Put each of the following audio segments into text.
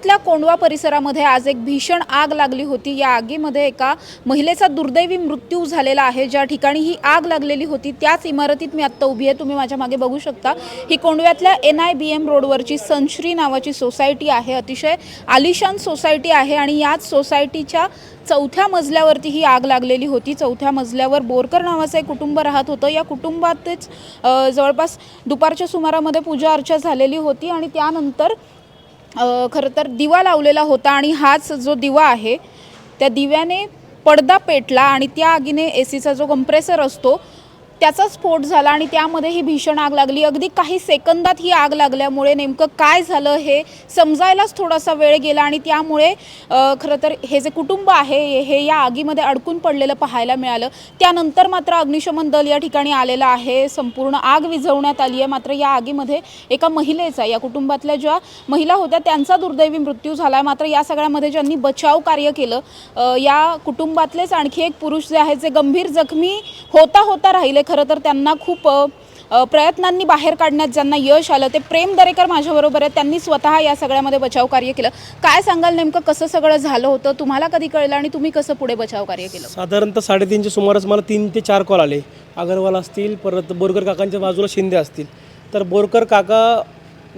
पुण्यातल्या कोंडवा परिसरामध्ये आज एक भीषण आग लागली होती. या आगीमध्ये एका महिलेचा दुर्दैवी मृत्यू झालेला आहे. ज्या ठिकाणी ही आग लागलेली होती त्याच इमारतीत मी आत्ता उभी आहे. तुम्ही माझ्या मागे बघू शकता. ही कोंडव्यातल्या एन आय बी एम रोडवरची सनश्री नावाची सोसायटी आहे. अतिशय आलिशान सोसायटी आहे आणि याच सोसायटीच्या चौथ्या मजल्यावरती ही आग लागलेली होती. चौथ्या मजल्यावर बोरकर नावाचं एक कुटुंब राहत होतं. या कुटुंबातच जवळपास दुपारच्या सुमारामध्ये पूजा अर्चा झालेली होती आणि त्यानंतर खरं तर दिवा लावलेला होता आणि हाच जो दिवा आहे त्या दिव्याने पडदा पेटला आणि त्या आगीने ए सीचा जो कंप्रेसर असतो त्याचा स्फोट झाला आणि त्यामध्ये ही भीषण आग लागली. अगदी काही सेकंदात ही आग लागल्यामुळे नेमकं काय झालं हे समजायलाच थोडासा वेळ गेला आणि त्यामुळे खरं तर हे जे कुटुंब आहे हे या आगीमध्ये अडकून पडलेलं पाहायला मिळालं. त्यानंतर मात्र अग्निशमन दल या ठिकाणी आलेलं आहे. संपूर्ण आग विझवण्यात आली आहे. मात्र या आगीमध्ये एका महिलेचा या कुटुंबातल्या ज्या महिला होत्या त्यांचा दुर्दैवी मृत्यू झाला आहे मात्र या सगळ्यामध्ये ज्यांनी बचाव कार्य केलं या कुटुंबातलेच आणखी एक पुरुष जे आहेत जे गंभीर जखमी होता होता राहिले. खरं तर त्यांना खूप प्रयत्नांनी बाहेर काढण्यात ज्यांना यश आलं ते प्रेम दरेकर माझ्याबरोबर आहेत. त्यांनी स्वतः या सगळ्यामध्ये बचाव कार्य केलं. काय सांगाल नेमकं कसं सगळं झालं होतं? तुम्हाला कधी कळलं आणि तुम्ही कसं पुढे बचाव कार्य केलं? साधारणतः साडेतीनच्या सुमारास मला तीन ते चार कॉल आले. अगरवाल असतील परत बोरकर काकांच्या बाजूला शिंदे असतील. तर बोरकर काका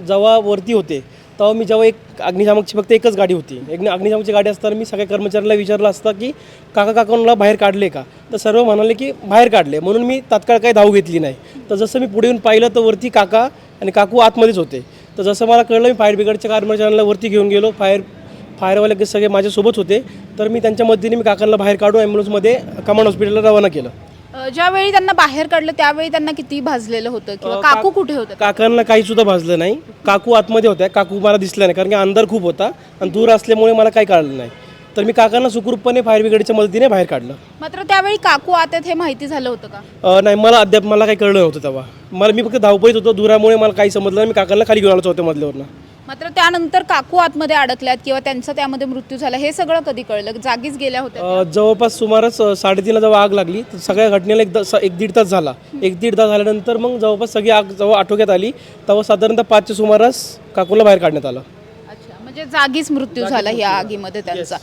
जेव्हा वरती होते तेव्हा मी जेव्हा एक अग्निशामकची फक्त एकच गाडी होती. एक अग्निशामकची गाडी असताना मी सगळ्या कर्मचाऱ्यांना विचारलं असतं की काका काकांना बाहेर काढले का? तर सर्व म्हणाले की बाहेर काढले. म्हणून मी तात्काळ काही धाव घेतली नाही. तर जसं मी पुढे येऊन पाहिलं तर वरती काका आणि काकू आतमध्येच होते. तर जसं मला कळलं मी फायर ब्रिगेडच्या कर्मचाऱ्यांना वरती घेऊन गेलो. फायर फायरवाले सगळे माझ्यासोबत होते. तर मी त्यांच्या मदतीने मी काकांना बाहेर काढून ॲम्ब्युलन्समध्ये कमांड हॉस्पिटलला रवाना केलं. ज्यावेळी त्यांना बाहेर काढलं त्यावेळी त्यांना किती भाजलेलं होतं? किंवा काकू कुठे होतं? काकांना काही सुद्धा भाजलं नाही. काकू आतमध्ये होत्या. काकू मला दिसल्या नाही कारण की अंधार खूप होता. आणि दूर असल्यामुळे मला काही कळलं नाही. तर मी काकांना सुखरूपपणे फायर ब्रिगेडच्या मदतीने बाहेर काढलं. मात्र त्यावेळी काकू आत आहेत हे माहिती झालं होतं का? अ, नाही मला अद्याप मला काही कळलं नव्हतं तेव्हा. मला मी फक्त धावपळीत होतो. दुरामुळे मला काही समजलं नाही. मी काकांना खाली घेऊन आलो चौथ्या मधल्यावरनं मात्र त्यानंतर काकू आतमध्ये अडकल्यात किंवा त्यांचा त्यामध्ये मृत्यू झाला हे सगळं कधी कळलं? जागीच गेल्या होत्या अ, जवळपास सुमारास अ, साडेतीनला जेव्हा आग लागली तर सगळ्या घटनेला एक द- स- एक दीड तास झाला. एक दीड तास झाल्यानंतर मग जवळपास सगळी आग जेव्हा आटोक्यात आली तेव्हा साधारणतः पाचच्या सुमारास काकूला बाहेर काढण्यात आलं. म्हणजे जागीच मृत्यू झाला या आगीमध्ये त्यांचा.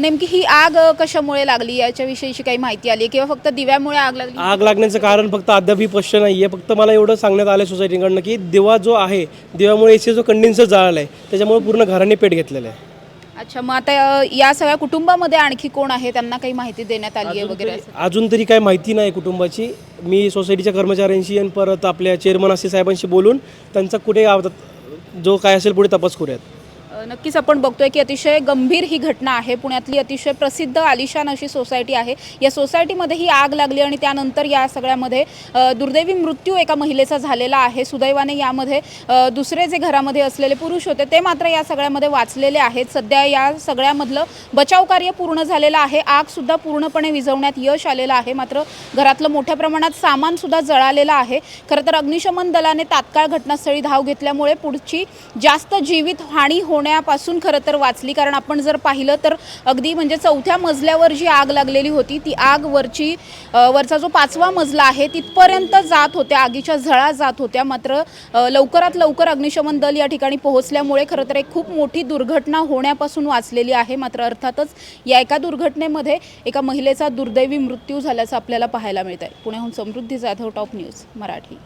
नेमकी ही आग कशामुळे लागली? याच्याविषयीची काही माहिती आली किंवा फक्त दिव्यामुळे आग लागली? आग लागण्याचं कारण फक्त अद्याप स्पष्ट नाही आहे फक्त मला एवढं सांगण्यात आलं सोसायटीकडनं की दिवा जो आहे दिव्यामुळे एसी जो कंडेन्सर जळाला आहे त्याच्यामुळे पूर्ण घराने पेट घेतलेलं आहे. अच्छा मग आता या सगळ्या कुटुंबामध्ये आणखी कोण आहे? त्यांना काही माहिती देण्यात आली आहे वगैरे? अजून तरी काही माहिती नाही कुटुंबाची. मी सोसायटीच्या कर्मचाऱ्यांशी आणि परत आपल्या चेअरमन असे साहेबांशी बोलून त्यांचा कुठे जो काय असेल पुढे तपास करूयात. नक्कीच आपण बघतोय की अतिशय गंभीर ही घटना आहे. पुण्यातली अतिशय प्रसिद्ध आलिशान अशी सोसायटी आहे. या सोसायटीमध्ये ही आग लागली आणि त्यानंतर या सगळ्यामध्ये दुर्दैवी मृत्यू एका महिलेचा झालेला आहे. सुदैवाने यामध्ये दुसरे जे घरामध्ये असलेले पुरुष होते ते मात्र या सगळ्यामध्ये वाचलेले आहेत. सध्या या सगळ्यामधलं बचाव कार्य पूर्ण झालेलं आहे. आगसुद्धा पूर्णपणे विझवण्यात यश आलेलं आहे. मात्र घरातलं मोठ्या प्रमाणात सामानसुद्धा जळालेलं आहे. खरं तर अग्निशमन दलाने तात्काळ घटनास्थळी धाव घेतल्यामुळे पुढची जास्त जीवित हानी होण्या होण्यापासून खरं तर वाचली. कारण आपण जर पाहिलं तर अगदी म्हणजे चौथ्या मजल्यावर जी आग लागलेली होती ती आग वरची वरचा जो पाचवा मजला आहे तिथपर्यंत जात होत्या. आगीच्या झळा जात होत्या. मात्र लवकरात लवकर अग्निशमन दल या ठिकाणी पोहोचल्यामुळे खरं तर एक खूप मोठी दुर्घटना होण्यापासून वाचलेली आहे. मात्र अर्थातच या एका दुर्घटनेमध्ये एका महिलेचा दुर्दैवी मृत्यू झाल्याचं आपल्याला पाहायला मिळत आहे पुण्याहून समृद्धी जाधव टॉप न्यूज मराठी.